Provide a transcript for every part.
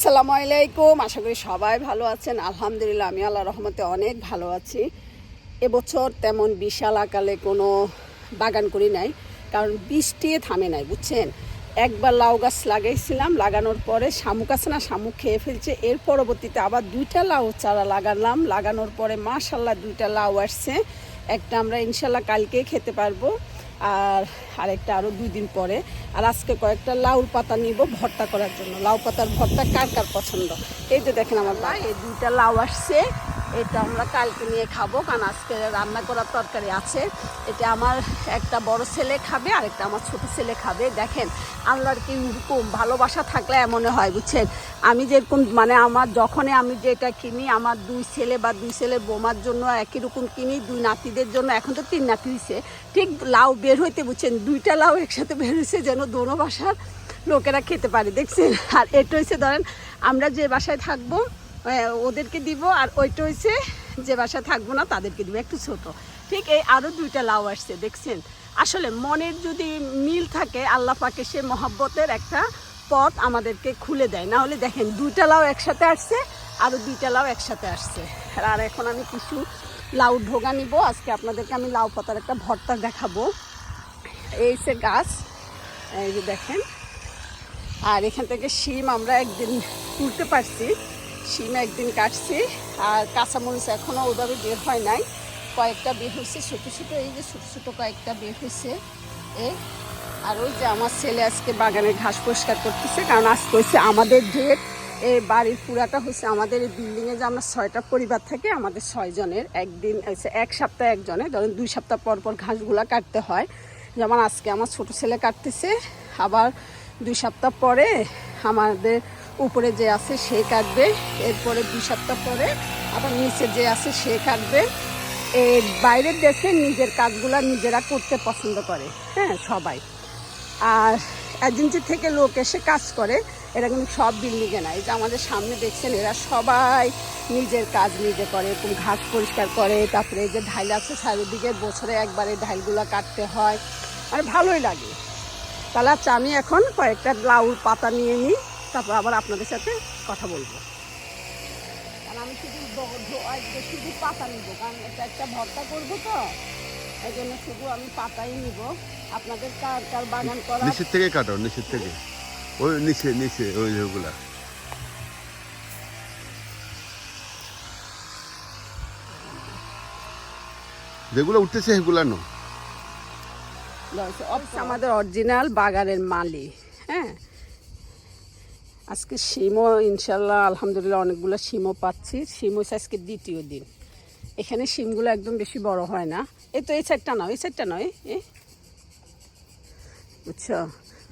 আসসালামু আলাইকুম, আশা করি সবাই ভালো আছেন। আলহামদুলিল্লাহ, আমি আল্লাহ রহমতে অনেক ভালো আছি। এবছর তেমন বিশাল আকালে কোনো বাগান করি নাই, কারণ বৃষ্টি থামে নাই, বুঝছেন? একবার লাউ গাছ লাগাইছিলাম, লাগানোর পরে শামুক আছে না, শামুক খেয়ে ফেলছে। এর পরবর্তীতে আবার দুইটা লাউ চারা লাগালাম। লাগানোর পরে মাশাল্লাহ দুইটা লাউ আসছে। একটা আমরা ইনশাল্লাহ কালকেই খেতে পারব। আর আরেকটা আরও দুই দিন পরে। আর আজকে কয়েকটা লাউর পাতা নিব ভর্তা করার জন্য। লাউ পাতার ভর্তা কার কার পছন্দ? এই যে দেখেন আমার ভাই এই দুইটা লাউ আসছে। এটা আমরা কালকে নিয়ে খাব, কারণ আজকে রান্না করার তরকারি আছে। এটা আমার একটা বড় ছেলে খাবে আর একটা আমার ছোট ছেলে খাবে। দেখেন, আল্লাহর কি হুকুম, ভালোবাসা থাকলে এমনই হয়, বুঝছেন? আমি যেরকম মানে আমার যখনই আমি যেটা কিনি, আমার দুই ছেলে বা দুই ছেলের বোমার জন্য একই রকম কিনি, দুই নাতিদের জন্য, এখন তো তিন নাতি হয়েছে ঠিক লাউ বের হইতে, বুঝছেন? দুইটা লাউ একসাথে বের হয়েছে যেন দোনো বাসার লোকেরা খেতে পারে, দেখছেন? আর এটা হচ্ছে ধরেন, আমরা যে বাসায় থাকব ওদেরকে দিব আর ওইটা হচ্ছে যে বাসায় থাকব না, তাদেরকে দিব, একটু ছোট। ঠিক এই আরও দুইটা লাউ আসছে, দেখছেন? আসলে মনের যদি মিল থাকে, আল্লাহ পাকে সে মহাব্বতের একটা পথ আমাদেরকে খুলে দেয়। না হলে দেখেন, দুইটা লাউ একসাথে আসছে আরও দুইটা লাউ একসাথে আসছে। আর এখন আমি কিছু লাউ ঢোগা নিব। আজকে আপনাদেরকে আমি লাউ পাতার একটা ভর্তা দেখাবো। এই সে গাছ, এই যে দেখেন। আর এখান থেকে শিম আমরা একদিন তুলতে পারছি। শিম একদিন কাটছি, আর কাঁচামরিচ এখনও ওইভাবে বের হয় নাই। কয়েকটা বের হয়েছে, ছোটো ছোটো, এই যে ছোটো ছোটো কয়েকটা বের হয়েছে, এ। আর ওই যে আমার ছেলে আজকে বাগানে ঘাস পরিষ্কার করতেছে, কারণ আজকে হচ্ছে আমাদের ডেট। এ বাড়ির পুরাটা হচ্ছে আমাদের, এই বিল্ডিংয়ে যে আমরা ছয়টা পরিবার থাকে, আমাদের ছয়জনের একদিন হচ্ছে এক সপ্তাহ একজনের, ধরেন দুই সপ্তাহ পর পর ঘাসগুলা কাটতে হয়। যেমন আজকে আমার ছোট ছেলে কাটতেছে, আবার দুই সপ্তাহ পরে আমাদের উপরে যে আছে সে কাটবে, এরপরে দুই সপ্তাহ পরে আবার নিচে যে আছে সে কাটবে। এই বাইরের দেশে নিজের কাজগুলো নিজেরা করতে পছন্দ করে হ্যাঁ সবাই। আর এজেন্সি থেকে লোক এসে কাজ করে, এরা কিন্তু সব বিল্ডিংয়ে না। এই যে আমাদের সামনে দেখছেন, এরা সবাই নিজের কাজ নিজে করে, এরকম ঘাস পরিষ্কার করে, তারপরে এই যে ঢাইল আছে চারিদিকে, বছরে একবারে ঢাইলগুলো কাটতে হয়। আর ভালোই লাগে। তাহলে আচ্ছা আমি এখন কয়েকটা লাউর পাতা নিয়ে নিই। তারপর আবার আপনাদের সাথে কথা বলব। কারণ আমি শুধু আজকে শুধু পাতা নিব কারণ এটা একটা ভর্তা করব তো এই জন্য শুধু আমি পাতাই নিব। আপনাদের কার কার বাগান করা নিচের থেকে কাটো নিচের থেকে। ওই নিচে নিচে ওই ওগুলা। যেগুলো উঠতেছে সেগুলা নো আমাদের অরিজিনাল বাগানের মালি হ্যাঁ? আজকে শিমও ইনশাল্লাহ আলহামদুলিল্লাহ অনেকগুলো শিমও পাচ্ছি। শিম হচ্ছে আজকে দ্বিতীয় দিন। এখানে শিমগুলো একদম বেশি বড় হয় না। এই তো এই সাইডটা নয় এই সাইডটা নয় এ বুঝছ?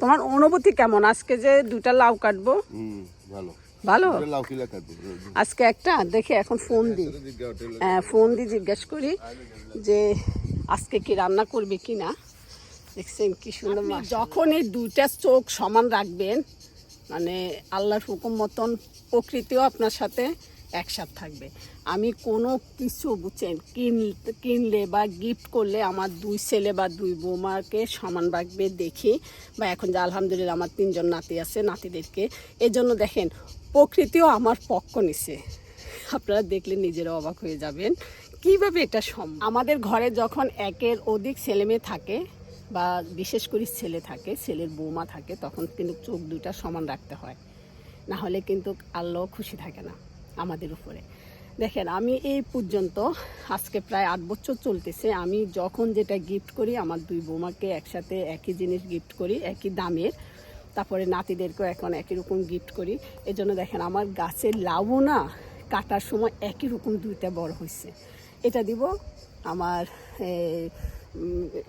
তোমার অনুভূতি কেমন? আজকে যে দুটা লাউ কাটবো? ভালো। ভালো? লাউ কিলা কাটবো আজকে একটা দেখে এখন ফোন দিই। হ্যাঁ ফোন দিয়ে জিজ্ঞেস করি যে আজকে কি রান্না করবে কি না দেখছেন কি সুন্দর যখন এই দুইটা চোখ সমান রাখবেন মানে আল্লাহর হুকুম মতন প্রকৃতিও আপনার সাথে একসাথ থাকবে। আমি কোনো কিছু বুঝছেন, কিন, কিনলে বা গিফট করলে আমার দুই ছেলে বা দুই বৌমাকে সমান রাখবে দেখি। বা এখন যে আলহামদুলিল্লাহ আমার তিনজন নাতি আছে, নাতিদেরকে। এই জন্য দেখেন, প্রকৃতিও আমার পক্ষ নিছে। আপনারা দেখলে নিজেরা অবাক হয়ে যাবেন। কীভাবে এটা সম্ভব? আমাদের ঘরে যখন একের অধিক ছেলেমেয়ে থাকে বা বিশেষ করে ছেলে থাকে, ছেলের বৌমা থাকে, তখন কিন্তু চোখ দুইটা সমান রাখতে হয়। না হলে কিন্তু আল্লাহ খুশি থাকে না আমাদের উপরে। দেখেন, আমি এই পর্যন্ত আজকে প্রায় আট বছর চলতেছে, আমি যখন যেটা গিফট করি, আমার দুই বৌমাকে একসাথে একই জিনিস গিফট করি, একই দামের, তারপরে নাতিদেরকেও এখন একই রকম গিফট করি। এই জন্য দেখেন, আমার গাছের লাউও না কাটার সময় একই রকম দুইটা বড় হয়েছে এটা দিব আমার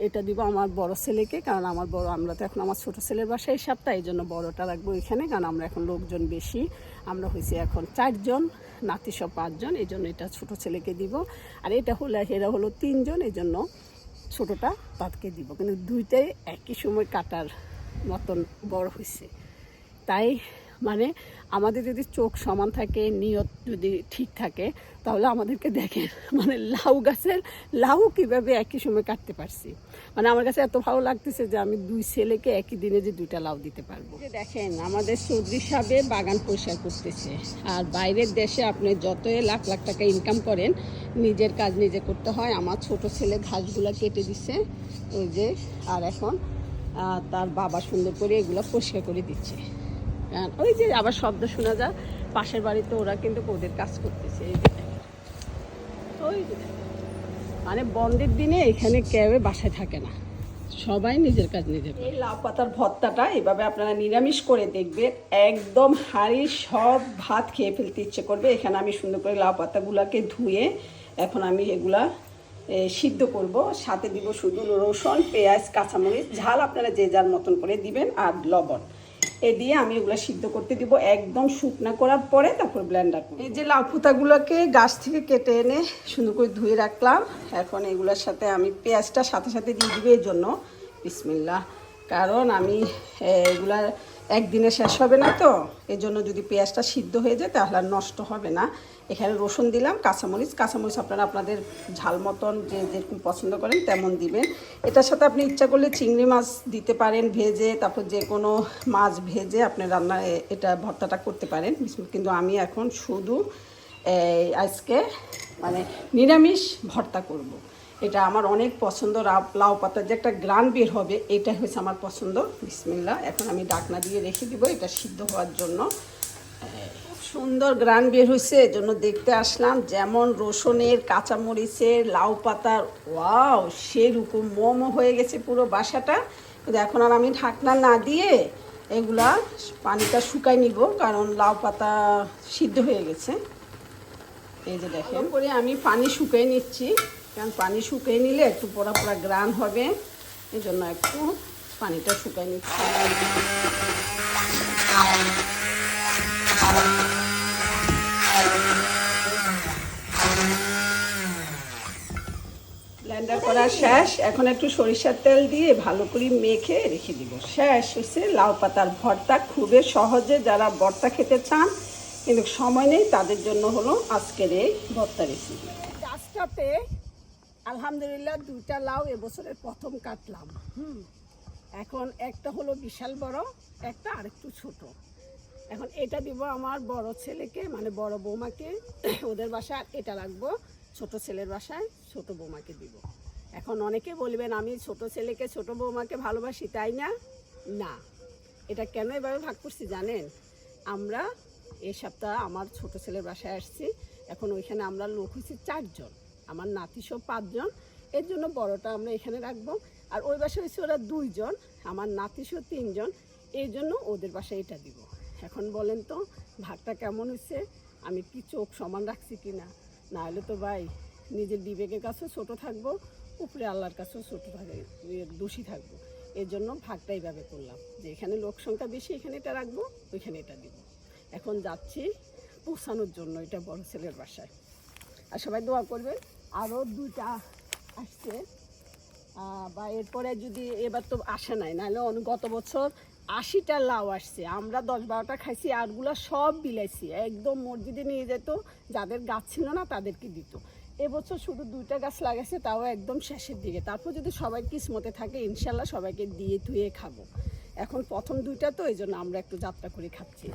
এটা দিব আমার বড় ছেলেকে, কারণ আমার বড়, আমরা তো এখন আমার ছোট ছেলের বাসায় সাতটা এই জন্য বড়টা রাখব এখানে কারণ আমরা এখন লোকজন বেশি। আমরা হয়েছি এখন চারজন, নাতি সব পাঁচজন, এই জন্য এটা ছোট ছেলেকে দিব। আর এটা হলো, এরা হলো তিনজন, এই জন্য ছোটোটা তাদেরকে দিব। কিন্তু দুইটাই একই সময় কাটার মতন বড় হয়েছে তাই আমাদের যদি চোখ সমান থাকে, নিয়ত যদি ঠিক থাকে, তাহলে আমাদেরকে দেখেন মানে লাউ গাছের লাউ কীভাবে একই সময় কাটতে পারছি। মানে আমার কাছে এত ভালো লাগতেছে যে আমি দুই ছেলেকে একই দিনে যে দুইটা লাউ দিতে পারব। দেখেন, আমাদের চৌধুরী সাহেব বাগান পরিষ্কার করতেছে। আর বাইরের দেশে আপনি যতই লাখ লাখ টাকা ইনকাম করেন, নিজের কাজ নিজে করতে হয়। আমার ছোট ছেলে ঘাসগুলো কেটে দিচ্ছে ওই যে, আর এখন তার বাবা সুন্দর করে এগুলো পরিষ্কার করে দিচ্ছে। ওই যে আবার শব্দ শোনা যায়, পাশের বাড়িতে ওরা কিন্তু ওদের কাজ করতেছে, এই যে ওই যে মানে বন্ধের দিনে এখানে কেউ বাসায় থাকে না। সবাই নিজের কাজ নিজে। এই লাউ পাতার ভর্তাটা এভাবে আপনারা নিরামিষ করে দেখবেন, একদম হাঁড়ির সব ভাত খেয়ে ফেলতে ইচ্ছে করবে। এখানে আমি সুন্দর করে লাউ পাতাগুলোকে ধুয়ে এখন আমি এগুলা সিদ্ধ করব। সাথে দিব শুধু রসুন, পেঁয়াজ, কাঁচামরিচ, ঝাল আপনারা যে যার মতন করে দিবেন, আর লবণ। এ দিয়ে আমি এগুলো সিদ্ধ করতে দিব। একদম শুকনো করার পরে তারপর ব্লেন্ডার এই যে লাউ পুতাগুলোকে গাছ থেকে কেটে এনে সুন্দর করে ধুয়ে রাখলাম। এখন এগুলোর সাথে আমি পেঁয়াজটা সাথে সাথে দিয়ে দিব এই জন্য। বিসমিল্লা কারণ আমি এগুলার এগুলা একদিনে শেষ হবে না তো। এই জন্য যদি পেঁয়াজটা সিদ্ধ হয়ে যায় তাহলে আর নষ্ট হবে না। এখানে রসুন দিলাম, কাঁচামরিচ। কাঁচামরিচ আপনারা আপনাদের ঝাল মতন যে যেরকম পছন্দ করেন তেমন দিবেন। এটার সাথে আপনি ইচ্ছা করলে চিংড়ি মাছ দিতে পারেন, ভেজে, তারপর যে কোনো মাছ ভেজে আপনি রান্না এটা ভর্তাটা করতে পারেন। কিন্তু আমি এখন শুধু আজকে মানে নিরামিষ ভর্তা করব। এটা আমার অনেক পছন্দ। লাউ পাতার যে একটা গ্রান বের হবে, এটা হচ্ছে আমার পছন্দ। বিসমিল্লা এখন আমি ডাকনা দিয়ে রেখে দিব। এটা সিদ্ধ হওয়ার জন্য। সুন্দর গ্রান বের হয়েছে এজন্য দেখতে আসলাম। যেমন রসুনের, কাঁচামরিচের, লাউ পাতার, ওয়াও, সেরকম মোমো হয়ে গেছে পুরো বাসাটা। কিন্তু এখন আর আমি ঢাকনা না দিয়ে এগুলা পানিটা শুকাই নিব, কারণ লাউ পাতা সিদ্ধ হয়ে গেছে। এই যে দেখেন। করে আমি পানি শুকিয়ে নিচ্ছি, কারণ পানি শুকিয়ে নিলে একটু পোড়া পোড়া গ্রান হবে। এই জন্য একটু পানিটা শুকিয়ে নিচ্ছি। ব্লেন্ডার করা শেষ। এখন একটু সরিষার তেল দিয়ে ভালো করে মেখে রেখে দিব। শেষ হচ্ছে লাউ পাতার ভর্তা। খুবই সহজে যারা ভর্তা খেতে চান, কিন্তু সময় নেই, তাদের জন্য হলো আজকের এই ভর্তা রেসিপি গাছটাতে আলহামদুলিল্লাহ দুইটা লাউ এবছরের প্রথম কাটলাম। হুম। এখন একটা হলো বিশাল বড়, একটা আরেকটু ছোট। এখন এটা দিব আমার বড় ছেলেকে মানে বড় বৌমাকে। ওদের বাসায় এটা রাখব, ছোট ছেলের বাসায় ছোট বৌমাকে দিব। এখন অনেকে বলবেন, আমি ছোট ছেলেকে ছোট বৌমাকে ভালোবাসি, তাই না? না। এটা কেন এভাবে ভাগ করছি জানেন? আমরা এই সপ্তাহ আমার ছোট ছেলের বাসায় আসছি। এখন ওইখানে আমরা লোক হয়েছি চারজন। আমার নাতিসব পাঁচজন। এর জন্য বড়টা আমরা এখানে রাখব। আর ওই বাসায় হয়েছে ওরা দুইজন। আমার নাতিসব তিনজন। এই জন্য ওদের বাসায় এটা দিব। এখন বলেন তো ভাগটা কেমন হয়েছে? আমি কি চোখ সমান রাখছি কি না না হলে তো ভাই, নিজের বিবেকের কাছেও ছোট থাকব, উপরে আল্লাহর কাছেও ছোট থাকে দোষী থাকব। এর জন্য ভাগটা এইভাবে করলাম। যে এখানে লোক সংখ্যা বেশি, এখানে এটা রাখব, ওইখানে এটা দিব। এখন যাচ্ছি পৌঁছানোর জন্য এটা বড় ছেলের বাসায়। আর সবাই দোয়া করবেন, আরও দুইটা আসছে। বা এরপরে যদি এবার তো আসে নাই, নাহলে গত বছর আশিটা লাউ আসছে। আমরা দশ বারোটা খাইছি আরগুলা সব বিলাইছি। একদম মসজিদে নিয়ে যেত, যাদের গাছ ছিল না তাদেরকে দিত। এবছর শুধু দুইটা গাছ লাগাইছে, তাও একদম শেষের দিকে। তারপর যদি সবাই কিসমতে থাকে, ইনশাল্লাহ সবাইকে দিয়ে ধুয়ে খাব। এখন প্রথম দুইটা তো, এই জন্য আমরা একটু যাত্রা করে খাচ্ছি।